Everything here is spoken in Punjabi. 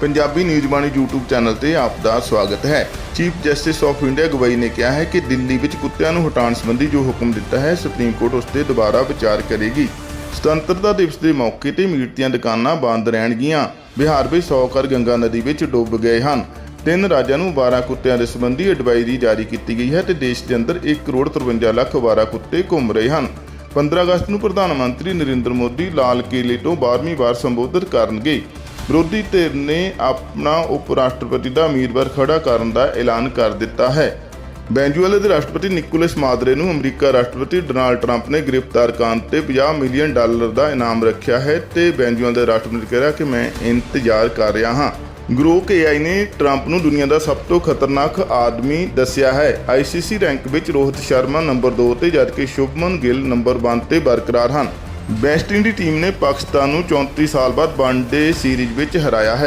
Punjabi news Bani YouTube channel ਤੇ ਆਪ ਦਾ ਸਵਾਗਤ ਹੈ। Chief justice of India Gavai ਨੇ ਕਿਹਾ ਹੈ ਕਿ ਦਿੱਲੀ ਵਿੱਚ ਕੁੱਤਿਆਂ ਨੂੰ ਹਟਾਉਣ ਸੰਬੰਧੀ ਜੋ ਹੁਕਮ ਦਿੱਤਾ ਹੈ ਸੁਪਰੀਮ ਕੋਰਟ ਉਸ ਤੇ ਦੁਬਾਰਾ ਵਿਚਾਰ ਕਰੇਗੀ। ਸੁਤੰਤਰਤਾ ਦਿਵਸ ਦੇ ਮੌਕੇ ਤੇ ਮੀਟ ਦੀਆਂ ਦੁਕਾਨਾਂ ਬੰਦ ਰਹਿਣਗੀਆਂ। ਬਿਹਾਰ ਵਿੱਚ 100 ਘਰ ਗੰਗਾ ਨਦੀ ਵਿੱਚ ਡੁੱਬ ਗਏ ਹਨ। ਤਿੰਨ ਰਾਜਾਂ ਨੂੰ 12 ਕੁੱਤਿਆਂ ਦੇ ਸੰਬੰਧੀ ਐਡਵਾਈਜ਼ਰੀ ਜਾਰੀ ਕੀਤੀ ਗਈ ਹੈ ਤੇ ਦੇਸ਼ ਦੇ ਅੰਦਰ 1 ਕਰੋੜ 53 ਲੱਖ 12 ਕੁੱਤੇ ਘੁੰਮ ਰਹੇ ਹਨ। 15 ਅਗਸਤ ਨੂੰ ਪ੍ਰਧਾਨ ਮੰਤਰੀ ਨਰਿੰਦਰ ਮੋਦੀ ਲਾਲ ਕਿਲੇ ਤੋਂ 12ਵੀਂ ਵਾਰ ਸੰਬੋਧਨ ਕਰਨਗੇ। ਵਿਰੋਧੀ ਧਿਰ ਨੇ ਆਪਣਾ ਉਪ ਰਾਸ਼ਟਰਪਤੀ ਦਾ ਉਮੀਦਵਾਰ ਖੜਾ ਕਰਨ ਦਾ ਐਲਾਨ ਕਰ ਦਿੱਤਾ ਹੈ। ਵੈਨਜ਼ੂਏਲਾ ਦੇ ਰਾਸ਼ਟਰਪਤੀ ਨਿਕੋਲਸ ਮਾਦਰੇ ਨੂੰ ਅਮਰੀਕਾ ਰਾਸ਼ਟਰਪਤੀ ਡੋਨਾਲਡ ਟਰੰਪ ਨੇ ਗ੍ਰਿਫਤਾਰ ਕਰਨ ਤੇ 50 ਮਿਲੀਅਨ ਡਾਲਰ ਦਾ ਇਨਾਮ ਰੱਖਿਆ ਹੈ ਤੇ ਵੈਨਜ਼ੂਏਲਾ ਦੇ ਰਾਸ਼ਟਰਪਤੀ ਨੇ ਕਿਹਾ ਕਿ ਮੈਂ ਇੰਤਜ਼ਾਰ ਕਰ ਰਿਹਾ ਹਾਂ। ਗਰੋਕ AI ਨੇ ਟਰੰਪ ਨੂੰ ਦੁਨੀਆ ਦਾ ਸਭ ਤੋਂ ਖਤਰਨਾਕ ਆਦਮੀ ਦੱਸਿਆ ਹੈ। ICC ਰੈਂਕ ਵਿੱਚ ਰੋਹਿਤ ਸ਼ਰਮਾ ਨੰਬਰ 2 ਤੇ ਜਦਕਿ ਸ਼ੁਭਮਨ ਗਿੱਲ ਨੰਬਰ 1 ਤੇ ਬਰਕਰਾਰ ਹਨ। ਵੈਸਟ ਇੰਡੀ ਟੀਮ ਨੇ ਪਾਕਿਸਤਾਨ ਨੂੰ 34 ਸਾਲ ਬਾਅਦ ਵਨਡੇ ਸੀਰੀਜ਼ ਵਿੱਚ ਹਰਾਇਆ ਹੈ।